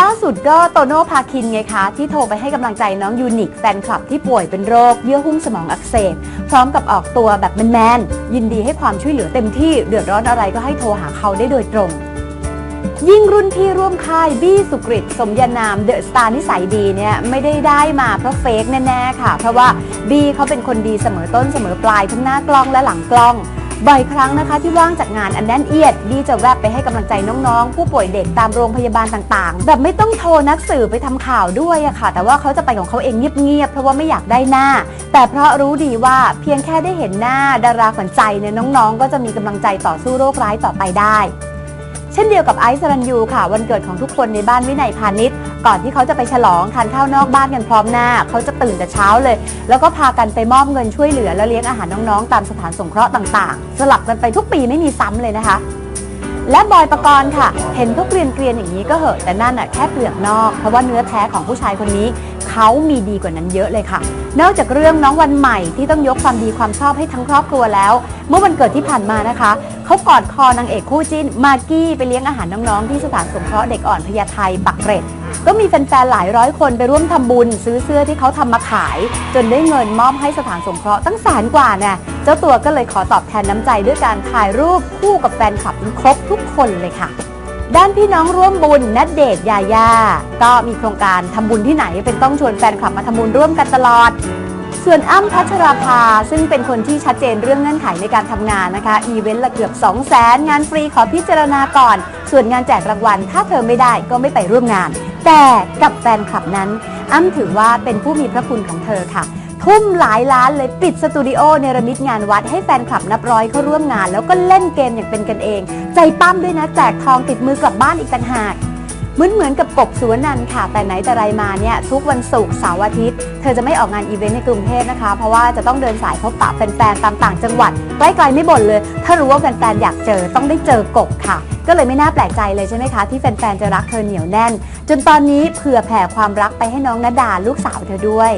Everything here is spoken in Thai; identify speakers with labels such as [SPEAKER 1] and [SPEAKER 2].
[SPEAKER 1] ล่าสุดก็โตโน่พาคินไงคะ ที่โทรไปให้กำลังใจน้องยูนิคแฟนคลับที่ป่วยเป็นโรค เยื่อหุ้มสมองอักเสบ พร้อมกับออกตัวแบบแมนๆยินดีให้ความช่วยเหลือเต็มที่ เดือดร้อนอะไรก็ให้โทรหาเขาได้โดยตรง ยิ่งรุ่นพี่ร่วมค่ายบี้สุกริตสมญานามเดอะสตาร์นิสัยดีเนี่ยไม่ได้ได้มาเพราะเฟกแน่ๆค่ะ เพราะว่าบี้เขาเป็นคนดีเสมอต้นเสมอปลายทั้งหน้ากล้องและหลังกล้อง บ่อยครั้งนะคะที่ว่างจากงานอันแน่นเอียดบี้จะแวบไปให้กำลังใจน้องๆ ผู้ป่วยเด็กตามโรงพยาบาลต่างๆ แบบไม่ต้องโทรนัดสื่อไปทำข่าวด้วยอะค่ะ แต่ว่าเขาจะไปของเขาเองเงียบๆเพราะว่าไม่อยากได้หน้า แต่เพราะรู้ดีว่าเพียงแค่ได้เห็นหน้าดาราขวัญใจเนี่ยน้องๆ ก็จะมีกำลังใจต่อสู้โรคร้ายต่อไปได้ เช่นเดียวกับไอซ์สรัญยูค่ะ วันเกิดของทุกคนในบ้านวินัยพาณิชย์ ก่อนที่เขาจะไปฉลองทานข้าวนอกบ้านกันพร้อมหน้า เขาจะตื่นแต่เช้าเลย แล้วก็พากันไปมอบเงินช่วยเหลือ และเลี้ยงอาหารน้องๆ ตามสถานสงเคราะห์ต่างๆ สลับกันไปทุกปีไม่มีซ้ำเลยนะคะ และบอยประกรณ์ค่ะ เห็นเขาเกรียนเกรียนอย่างนี้ก็เหอะแต่นั่นอะแค่เปลือกนอก เพราะว่าเนื้อแท้ของผู้ชายคนนี้ เขามีดีกว่านั้นเยอะเลยค่ะ นอกจากเรื่องน้องวันใหม่ที่ต้องยกความดีความชอบให้ทั้งครอบครัวแล้ว เมื่อวันเกิดที่ผ่านมานะคะ เขากอดคอนางเอกคู่จิ้น มากกี้ไปเลี้ยงอาหารน้องๆ ที่สถานสงเคราะห์เด็กอ่อนพญาไทปักเกร็ด ก็มีแฟนๆหลายร้อยคนไปร่วมทำบุญ ซื้อเสื้อที่เขาทำมาขาย จนได้เงินมอบให้สถานสงเคราะห์ตั้งแสนกว่าเนี่ยเจ้าตัวก็เลยขอตอบแทนน้ำใจด้วยการถ่ายรูปคู่กับแฟนคลับครบทุกคนเลยค่ะ ด้านพี่น้องร่วมบุญนัดเดทยาย่าก็มีโครงการทำบุญที่ไหนเป็นต้องชวนแฟนคลับมาทำบุญร่วมกันตลอด ส่วนอ้ำพัชราภาซึ่งเป็นคนที่ชัดเจนเรื่องเงื่อนไขในการทำงานนะคะ อีเวนต์ละเกือบ 2 0 0แสนงานฟรีขอพิจารณาก่อน ส่วนงานแจกรางวัล ถ้าเธอไม่ได้ก็ไม่ไปร่วมงาน แต่กับแฟนคลับนั้น อ้ำถือว่าเป็นผู้มีพระคุณของเธอค่ะ ทุ่มหลายล้านเลยปิดสตูดิโอเนรมิตงานวัดให้แฟนคลับนับร้อยเข้าร่วมงาน แล้วก็เล่นเกมอย่างเป็นกันเอง ใจปั้มด้วยนะแจกทองติดมือกลับบ้านอีกต่างหากเหมือนเหมือนกับกบสุวรรณันค่ะ แต่ไหนแต่ไรมาเนี่ยทุกวันศุกร์เสาร์อาทิตย์ เธอจะไม่ออกงานอีเวนต์ในกรุงเทพนะคะ เพราะว่าจะต้องเดินสายพบปะแฟนๆตามต่างจังหวัดใกล้ๆไม่บ่นเลย ถ้ารู้ว่าแฟนๆอยากเจอต้องได้เจอกบค่ะ ก็เลยไม่น่าแปลกใจเลยใช่ไหมคะ ที่แฟนๆจะรักเธอเหนียวแน่น จนตอนนี้เผื่อแผ่ความรักไปให้น้องนาดาลูกสาวเธอด้วย